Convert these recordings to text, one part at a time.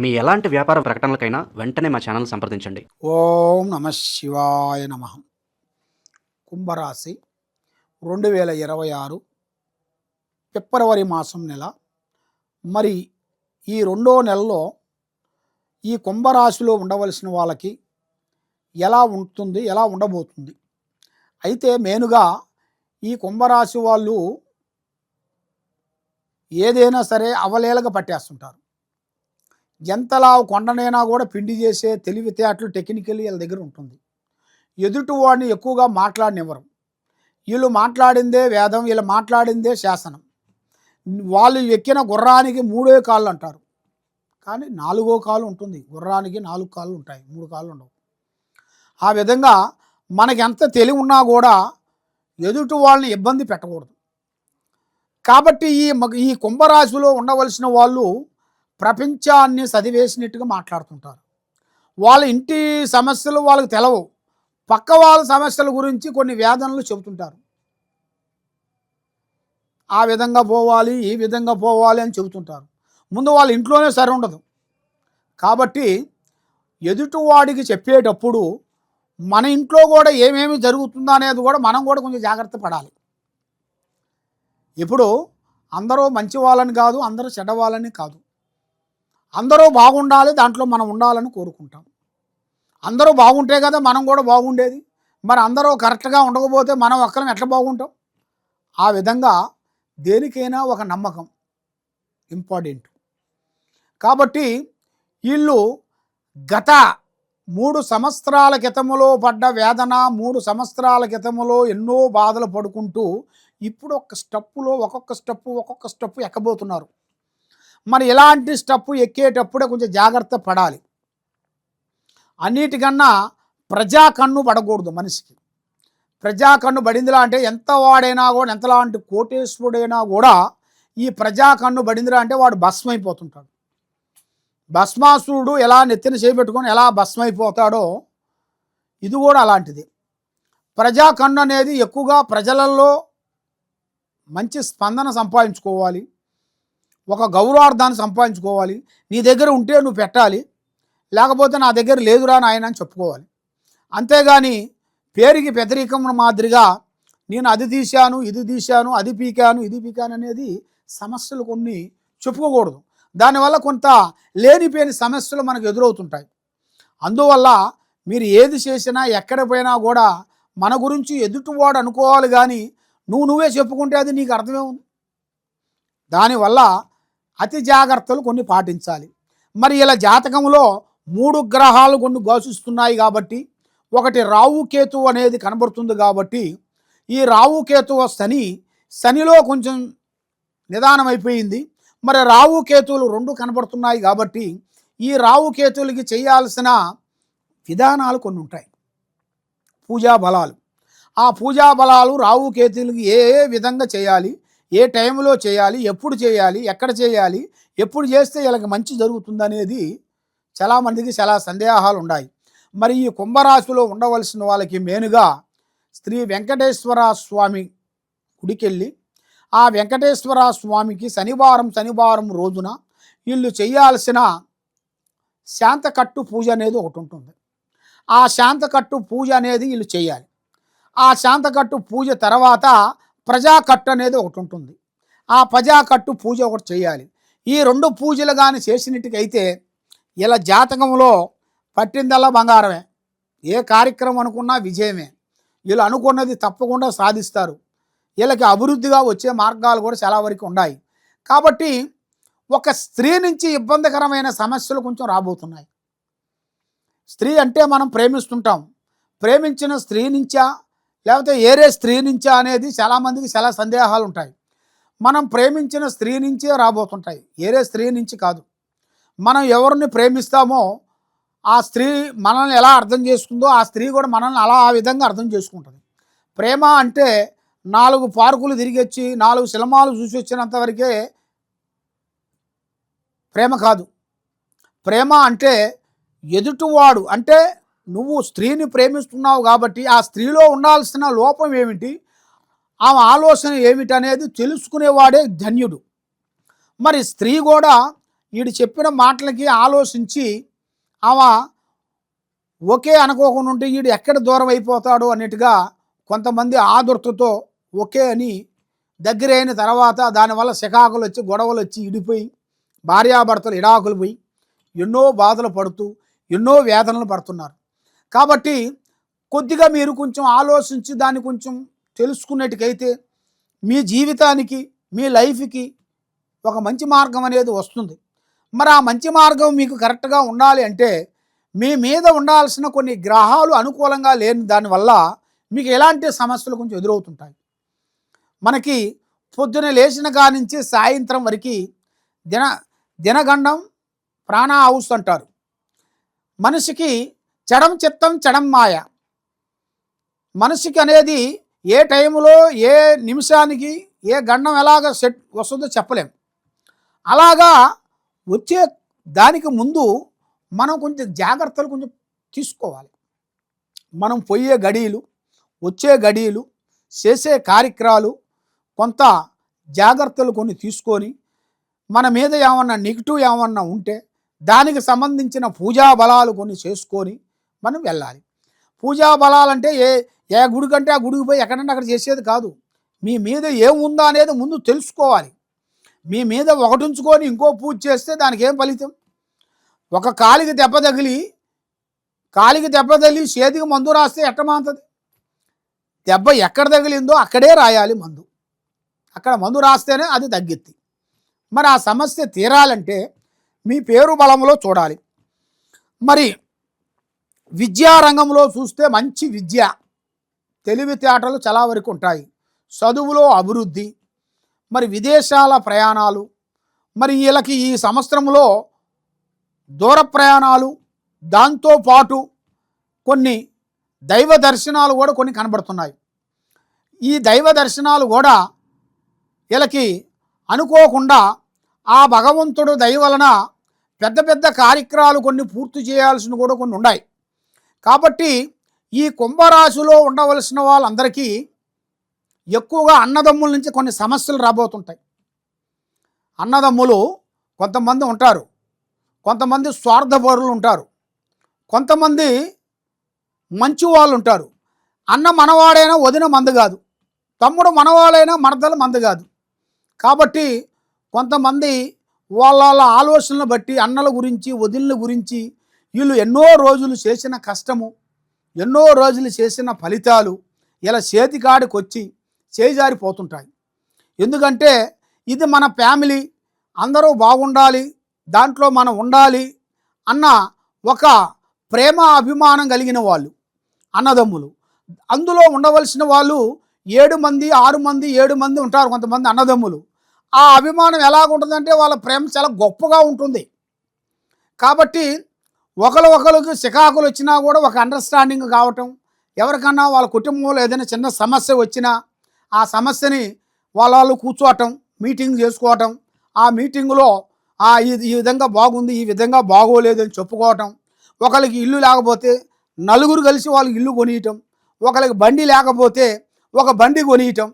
మీ ఎలాంటి వ్యాపార ప్రకటనలకైనా వెంటనే మా ఛానల్ సంప్రదించండి. ఓం నమ శివాయ నమ. కుంభరాశి రెండు వేల ఇరవై ఆరు ఫిబ్రవరి మాసం నెల. మరి ఈ రెండో నెలలో ఈ కుంభరాశిలో ఉండవలసిన వాళ్ళకి ఎలా ఉంటుంది ఎలా ఉండబోతుంది? అయితే మెయిన్గా ఈ కుంభరాశి వాళ్ళు ఏదైనా సరే అవలేలగా పట్టేస్తుంటారు. ఎంతలా కొండనైనా కూడా పిండి చేసే తెలివితేటలు టెక్నికల్లీ వీళ్ళ దగ్గర ఉంటుంది. ఎదుటి వాడిని ఎక్కువగా మాట్లాడనివ్వరు. వీళ్ళు మాట్లాడిందే వేదం వీళ్ళు మాట్లాడిందే శాసనం. వాళ్ళు ఎక్కిన గుర్రానికి మూడే కాళ్ళు అంటారు. కానీ నాలుగో కాలు ఉంటుంది. గుర్రానికి నాలుగు కాళ్ళు ఉంటాయి. మూడు కాళ్ళు ఉండవు. ఆ విధంగా మనకెంత తెలివి ఉన్నా కూడా ఎదుటి వాళ్ళని ఇబ్బంది పెట్టకూడదు. కాబట్టి ఈ ఈ కుంభరాశిలో ఉండవలసిన వాళ్ళు ప్రపంచాన్ని చదివేసినట్టుగా మాట్లాడుతుంటారు. వాళ్ళ ఇంటి సమస్యలు వాళ్ళకి తెలవు. పక్క వాళ్ళ సమస్యల గురించి కొన్ని వేదనలు చెబుతుంటారు. ఆ విధంగా పోవాలి ఈ విధంగా పోవాలి అని చెబుతుంటారు. ముందు వాళ్ళ ఇంట్లోనే సరి ఉండదు. కాబట్టి ఎదుటివాడికి చెప్పేటప్పుడు మన ఇంట్లో కూడా ఏమేమి జరుగుతుందో అనేది కూడా మనం కూడా కొంచెం జాగ్రత్త పడాలి. ఇప్పుడు అందరూ మంచి వాళ్ళని కాదు అందరూ చెడ్డవాళ్ళని కాదు. అందరూ బాగుండాలి దాంట్లో మనం ఉండాలని కోరుకుంటాం. అందరూ బాగుంటే కదా మనం కూడా బాగుండేది. మరి అందరూ కరెక్ట్గా ఉండకపోతే మనం ఒక్కరం ఎట్లా బాగుంటాం? ఆ విధంగా దేనికైనా ఒక నమ్మకం ఇంపార్టెంట్. కాబట్టి వీళ్ళు గత మూడు సంవత్సరాల క్రితములో పడ్డ వేదన మూడు సంవత్సరాల క్రితములో ఎన్నో బాధలు పడుకుంటూ ఇప్పుడు ఒక స్టెప్పులో ఒక్కొక్క స్టెప్పు ఒక్కొక్క స్టెప్పు ఎక్కబోతున్నారు. మరి ఇలాంటి స్టెప్ ఎక్కేటప్పుడే కొంచెం జాగ్రత్త పడాలి. అన్నిటికన్నా ప్రజా కన్ను పడకూడదు మనిషికి. ప్రజా కన్ను పడిందిలా అంటే ఎంత వాడైనా కూడా ఎంతలాంటి కోటేశ్వరుడైనా కూడా ఈ ప్రజా కన్ను పడిందిరా అంటే వాడు భస్మైపోతుంటాడు. భస్మాసురుడు ఎలా నెత్తిన చేపెట్టుకొని ఎలా భస్మైపోతాడో ఇది కూడా అలాంటిది. ప్రజా కన్ను అనేది ఎక్కువగా ప్రజలలో మంచి స్పందన సంపాదించుకోవాలి. ఒక గౌరవార్థాన్ని సంపాదించుకోవాలి. నీ దగ్గర ఉంటే నువ్వు పెట్టాలి. లేకపోతే నా దగ్గర లేదురా నాయన అని చెప్పుకోవాలి. అంతేగాని పేరుకి పెదరికం మాదిరిగా నేను అది తీశాను ఇది తీశాను అది పీకాను ఇది పీకాను అనేది సమస్యలు కొన్ని చెప్పుకోకూడదు. దానివల్ల కొంత లేనిపోయిన సమస్యలు మనకు ఎదురవుతుంటాయి. అందువల్ల మీరు ఏది చేసినా ఎక్కడ పోయినా కూడా మన గురించి ఎదుటివాడు అనుకోవాలి కానీ నువ్వు నువ్వే చెప్పుకుంటే అది నీకు అర్థమే ఉంది. దానివల్ల అతి జాగ్రత్తలు కొన్ని పాటించాలి. మరి ఇలా జాతకంలో మూడు గ్రహాలు కొన్ని ఘోషిస్తున్నాయి కాబట్టి ఒకటి రావు కేతు అనేది కనబడుతుంది కాబట్టి ఈ రావు కేతువు శని శనిలో కొంచెం నిదానం అయిపోయింది. మరి రావు కేతువులు రెండు కనబడుతున్నాయి కాబట్టి ఈ రావు కేతువులకి చేయాల్సిన విధానాలు కొన్ని ఉంటాయి. పూజా బలాలు. ఆ పూజా బలాలు రావు కేతువులకి ఏ ఏ విధంగా చేయాలి ఏ టైంలో చేయాలి ఎప్పుడు చేయాలి ఎక్కడ చేయాలి ఎప్పుడు చేస్తే వీళ్ళకి మంచి జరుగుతుందనేది చాలామందికి చాలా సందేహాలు ఉన్నాయి. మరి ఈ కుంభరాశిలో ఉండవలసిన వాళ్ళకి మెయిన్గా శ్రీ వెంకటేశ్వర స్వామి గుడికెళ్ళి ఆ వెంకటేశ్వర స్వామికి శనివారం శనివారం రోజున వీళ్ళు చేయాల్సిన శాంతకట్టు పూజ అనేది ఒకటి ఉంటుంది. ఆ శాంతకట్టు పూజ అనేది వీళ్ళు చేయాలి. ఆ శాంతకట్టు పూజ తర్వాత ప్రజాకట్టు అనేది ఒకటి ఉంటుంది. ఆ ప్రజాకట్టు పూజ ఒకటి చేయాలి. ఈ రెండు పూజలు కానీ చేసినట్టుకైతే ఇలా జాతకంలో పట్టిందల్లా బంగారమే. ఏ కార్యక్రమం అనుకున్నా విజయమే. వీళ్ళు అనుకున్నది తప్పకుండా సాధిస్తారు. వీళ్ళకి అభివృద్ధిగా వచ్చే మార్గాలు కూడా చాలా వరకు ఉన్నాయి. కాబట్టి ఒక స్త్రీ నుంచి ఇబ్బందికరమైన సమస్యలు కొంచెం రాబోతున్నాయి. స్త్రీ అంటే మనం ప్రేమిస్తుంటాం. ప్రేమించిన స్త్రీ నుంచా లేకపోతే ఏరే స్త్రీ నుంచా అనేది చాలామందికి చాలా సందేహాలు ఉంటాయి. మనం ప్రేమించిన స్త్రీ నుంచే రాబోతుంటాయి. ఏరే స్త్రీ నుంచి కాదు. మనం ఎవరిని ప్రేమిస్తామో ఆ స్త్రీ మనల్ని ఎలా అర్థం చేసుకుందో ఆ స్త్రీ కూడా మనల్ని అలా ఆ విధంగా అర్థం చేసుకుంటుంది. ప్రేమ అంటే నాలుగు పార్కులు తిరిగి వచ్చి నాలుగు సినిమాలు చూసి వచ్చినంత వరకే ప్రేమ కాదు. ప్రేమ అంటే ఎదుటివాడు అంటే నువ్వు స్త్రీని ప్రేమిస్తున్నావు కాబట్టి ఆ స్త్రీలో ఉండాల్సిన లోపం ఏమిటి? ఆమె ఆలోచన ఏమిటి అనేది తెలుసుకునేవాడే ధన్యుడు. మరి స్త్రీ కూడా వీడు చెప్పిన మాటలకి ఆలోచించి ఆమె ఒకే అనుకోకుండా ఉంటే వీడు ఎక్కడ దూరం అయిపోతాడు? అన్నట్టుగా కొంతమంది ఆదుర్తతో ఒకే అని దగ్గరైన తర్వాత దానివల్ల శకాకులు వచ్చి గొడవలు వచ్చి ఇడిపోయి భార్యాభర్తలు ఇడాకులు పోయి ఎన్నో బాధలు పడుతూ ఎన్నో వేదనలు పడుతున్నారు. కాబట్టి కొద్దిగా మీరు కొంచెం ఆలోచించి దాన్ని కొంచెం తెలుసుకున్నట్టుకైతే మీ జీవితానికి మీ లైఫ్కి ఒక మంచి మార్గం అనేది వస్తుంది. మరి ఆ మంచి మార్గం మీకు కరెక్ట్గా ఉండాలి అంటే మీ మీద ఉండాల్సిన కొన్ని గ్రహాలు అనుకూలంగా లేని దానివల్ల మీకు ఎలాంటి సమస్యలు కొంచెం ఎదురవుతుంటాయి. మనకి పొద్దున లేచిన కాడి నుంచి సాయంత్రం వరకు దిన దినగండం ప్రాణ హౌస్ అంటారు. మనిషికి చెడం చిత్తం చెడం మాయ. మనిషికి అనేది ఏ టైంలో ఏ నిమిషానికి ఏ గండం ఎలాగ సెట్ వస్తుందో చెప్పలేం. అలాగా వచ్చే దానికి ముందు మనం కొంచెం జాగ్రత్తలు కొంచెం తీసుకోవాలి. మనం పోయే గడియలు వచ్చే గడియలు చేసే కార్యక్రమాలు కొంత జాగ్రత్తలు కొన్ని తీసుకొని మన మీద ఏమన్నా నెగిటివ్ ఏమన్నా ఉంటే దానికి సంబంధించిన పూజా బలాలు కొన్ని చేసుకొని మనం వెళ్ళాలి. పూజా బలాలంటే ఏ ఏ గుడి కంటే ఆ గుడికి పోయి ఎక్కడంటే అక్కడ చేసేది కాదు. మీ మీద ఏముందా అనేది ముందు తెలుసుకోవాలి. మీ మీద ఒకటి ఉంచుకొని ఇంకో పూజ చేస్తే దానికి ఏం ఫలితం? ఒక కాలికి దెబ్బ తగిలి కాలికి దెబ్బ తగిలి చేతికి మందు రాస్తే ఎట్టమాంతది దెబ్బ ఎక్కడ తగిలిందో అక్కడే రాయాలి మందు. అక్కడ మందు రాస్తేనే అది తగ్గిద్ది. మరి ఆ సమస్య తీరాలంటే మీ పేరు బలంలో చూడాలి. మరి విద్యారంగంలో చూస్తే మంచి విద్య. తెలివితేటలు చాలా వరకు ఉంటాయి. చదువులో అభివృద్ధి. మరి విదేశాల ప్రయాణాలు. మరి వీళ్ళకి ఈ సంవత్సరంలో దూర ప్రయాణాలు. దాంతోపాటు కొన్ని దైవ దర్శనాలు కూడా కొన్ని కనబడుతున్నాయి. ఈ దైవ దర్శనాలు కూడా వీళ్ళకి అనుకోకుండా ఆ భగవంతుడు దయ వలన పెద్ద పెద్ద కార్యక్రమాలు కొన్ని పూర్తి చేయాల్సిన కూడా కొన్ని ఉన్నాయి. కాబట్టి ఈ కుంభరాశిలో ఉండవలసిన వాళ్ళందరికీ ఎక్కువగా అన్నదమ్ముల నుంచి కొన్ని సమస్యలు రాబోతుంటాయి. అన్నదమ్ములు కొంతమంది ఉంటారు. కొంతమంది స్వార్థపరులు ఉంటారు. కొంతమంది మంచి వాళ్ళు ఉంటారు. అన్న మనవాడైనా వదిన మందు కాదు. తమ్ముడు మనవాడైనా మరదల మందు కాదు. కాబట్టి కొంతమంది వాళ్ళ ఆలోచనలు బట్టి అన్నల గురించి వదినల గురించి వీళ్ళు ఎన్నో రోజులు చేసిన కష్టము ఎన్నో రోజులు చేసిన ఫలితాలు ఇలా చేతికాడికి వచ్చి చేజారిపోతుంటాయి. ఎందుకంటే ఇది మన ఫ్యామిలీ అందరూ బాగుండాలి దాంట్లో మనం ఉండాలి అన్న ఒక ప్రేమ అభిమానం కలిగిన వాళ్ళు అన్నదమ్ములు. అందులో ఉండవలసిన వాళ్ళు ఏడు మంది ఆరు మంది ఏడు మంది ఉంటారు కొంతమంది అన్నదమ్ములు. ఆ అభిమానం ఎలాగుంటుందంటే వాళ్ళ ప్రేమ చాలా గొప్పగా ఉంటుంది. కాబట్టి ఒకరు ఒకరికి చికాకులు వచ్చినా కూడా ఒక అండర్స్టాండింగ్ కావటం. ఎవరికన్నా వాళ్ళ కుటుంబంలో ఏదైనా చిన్న సమస్య వచ్చినా ఆ సమస్యని వాళ్ళ వాళ్ళు కూర్చోవటం మీటింగ్ చేసుకోవటం ఆ మీటింగులో ఈ విధంగా బాగుంది ఈ విధంగా బాగోలేదు అని చెప్పుకోవటం. ఒకరికి ఇల్లు లేకపోతే నలుగురు కలిసి వాళ్ళకి ఇల్లు కొనియటం. ఒకరికి బండి లేకపోతే ఒక బండి కొనియటం.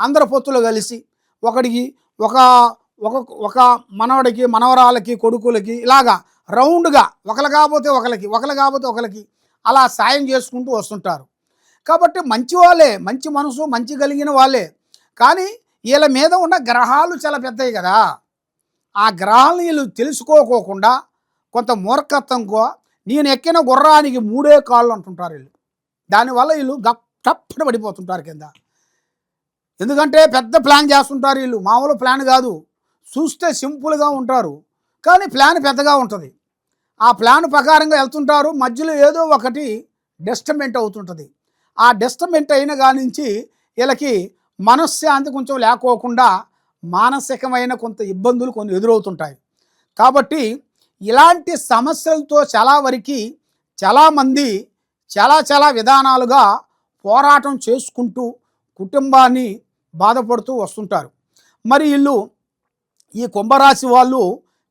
అందరు పొత్తులు కలిసి ఒకడికి ఒక ఒక ఒక మనవడికి మనవరాలకి కొడుకులకి ఇలాగా రౌండ్గా ఒకరు కాకపోతే ఒకరికి ఒకరు కాకపోతే ఒకరికి అలా సాయం చేసుకుంటూ వస్తుంటారు. కాబట్టి మంచి వాళ్ళే మంచి మనసు మంచి కలిగిన వాళ్ళే. కానీ వీళ్ళ మీద ఉన్న గ్రహాలు చాలా పెద్దవి కదా. ఆ గ్రహాలను వీళ్ళు తెలుసుకోకోకుండా కొంత మూర్ఖత్వంగా నేను ఎక్కిన గుర్రానికి మూడే కాళ్ళు అంటుంటారు వీళ్ళు. దానివల్ల వీళ్ళు గప్ పడిపోతుంటారు కింద. ఎందుకంటే పెద్ద ప్లాన్ చేస్తుంటారు వీళ్ళు. మామూలు ప్లాన్ కాదు. చూస్తే సింపుల్గా ఉంటారు. కానీ ప్లాన్ పెద్దగా ఉంటుంది. ఆ ప్లాన్ ప్రకారంగా వెళ్తుంటారు. మధ్యలో ఏదో ఒకటి డిస్టర్బెంట్ అవుతుంటుంది. ఆ డిస్టర్బెంట్ అయిన కాడి నుంచి వీళ్ళకి మనశ్శాంతి కొంచెం లేకోకుండా మానసికమైన కొంత ఇబ్బందులు కొన్ని ఎదురవుతుంటాయి. కాబట్టి ఇలాంటి సమస్యలతో చాలా వరకు చాలామంది చాలా చాలా విధానాలుగా పోరాటం చేసుకుంటూ కుటుంబాన్ని బాధపడుతూ వస్తుంటారు. మరి వీళ్ళు ఈ కుంభరాశి వాళ్ళు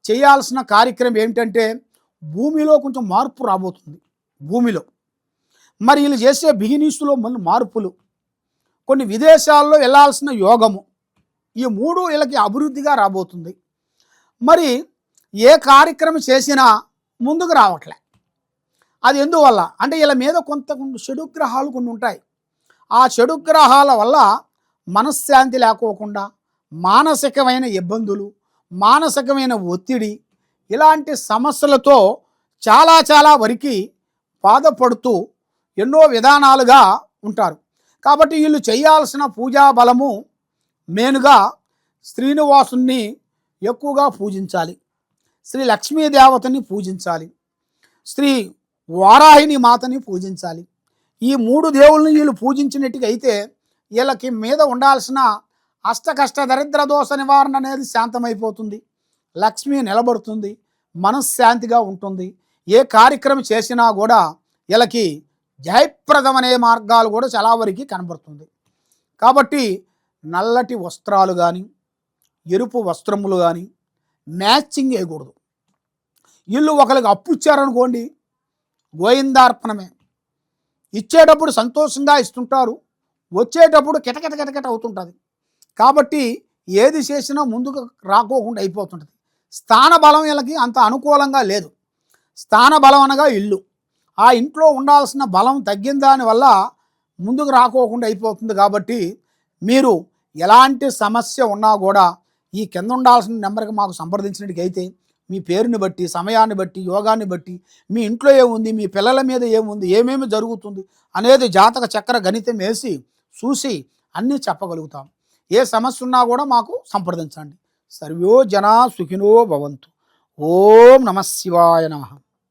చేయాల్సిన కార్యక్రమం ఏమిటంటే భూమిలో కొంచెం మార్పు రాబోతుంది. భూమిలో. మరి వీళ్ళు చేసే బిగినీస్లో మళ్ళీ మార్పులు. కొన్ని విదేశాల్లో వెళ్ళాల్సిన యోగము. ఈ మూడు వీళ్ళకి అభివృద్ధిగా రాబోతుంది. మరి ఏ కార్యక్రమం చేసినా ముందుకు రావట్లే. అది ఎందువల్ల? అంటే వీళ్ళ మీద కొంత కొన్ని చెడు గ్రహాలు కొన్ని ఉంటాయి. ఆ చెడు గ్రహాల వల్ల మనశ్శాంతి లేకోకుండా మానసికమైన ఇబ్బందులు మానసికమైన ఒత్తిడి ఇలాంటి సమస్యలతో చాలా చాలా వరకు బాధపడుతూ ఎన్నో విధానాలుగా ఉంటారు. కాబట్టి వీళ్ళు చేయాల్సిన పూజా బలము మెయిన్గా శ్రీనివాసుని ఎక్కువగా పూజించాలి. శ్రీ లక్ష్మీదేవతని పూజించాలి. శ్రీ వారాహిని మాతని పూజించాలి. ఈ మూడు దేవుళ్ళని వీళ్ళు పూజించినట్టుగా అయితే వీళ్ళకి మీద ఉండాల్సిన అష్టకష్ట దరిద్ర దోష నివారణ అనేది శాంతమైపోతుంది. లక్ష్మి నిలబడుతుంది. మనశ్శాంతిగా ఉంటుంది. ఏ కార్యక్రమం చేసినా కూడా వీళ్ళకి జయప్రదం అనే మార్గాలు కూడా చాలా వరకు కనబడుతుంది. కాబట్టి నల్లటి వస్త్రాలు కానీ ఎరుపు వస్త్రములు కానీ మ్యాచింగ్ వేయకూడదు. ఇల్లు ఒకరికి అప్పు ఇచ్చారనుకోండి గోయిందార్పణమే ఇచ్చేటప్పుడు సంతోషంగా ఇస్తుంటారు. వచ్చేటప్పుడు కిటకిట కిటకిట అవుతుంటుంది. కాబట్టి ఏది చేసినా ముందుకు రాకోకుండా అయిపోతుంటుంది. స్థాన బలం వీళ్ళకి అంత అనుకూలంగా లేదు. స్థాన బలం అనగా ఇల్లు. ఆ ఇంట్లో ఉండాల్సిన బలం తగ్గిన దానివల్ల ముందుకు రాకోకుండా అయిపోతుంది కాబట్టి మీరు ఎలాంటి సమస్య ఉన్నా కూడా ఈ కింద ఉండాల్సిన నెంబర్కి మాకు సంప్రదించినట్టుకైతే మీ పేరుని బట్టి సమయాన్ని బట్టి యోగాన్ని బట్టి మీ ఇంట్లో ఏముంది మీ పిల్లల మీద ఏముంది ఏమేమి జరుగుతుంది అనేది జాతక చక్ర గణితం వేసి చూసి అన్నీ చెప్పగలుగుతాం. ఏ సమస్య ఉన్నా కూడా మాకు సంప్రదించండి. సర్వో జనా సుఖినో భవంతు. ఓం నమ శివాయ నమ.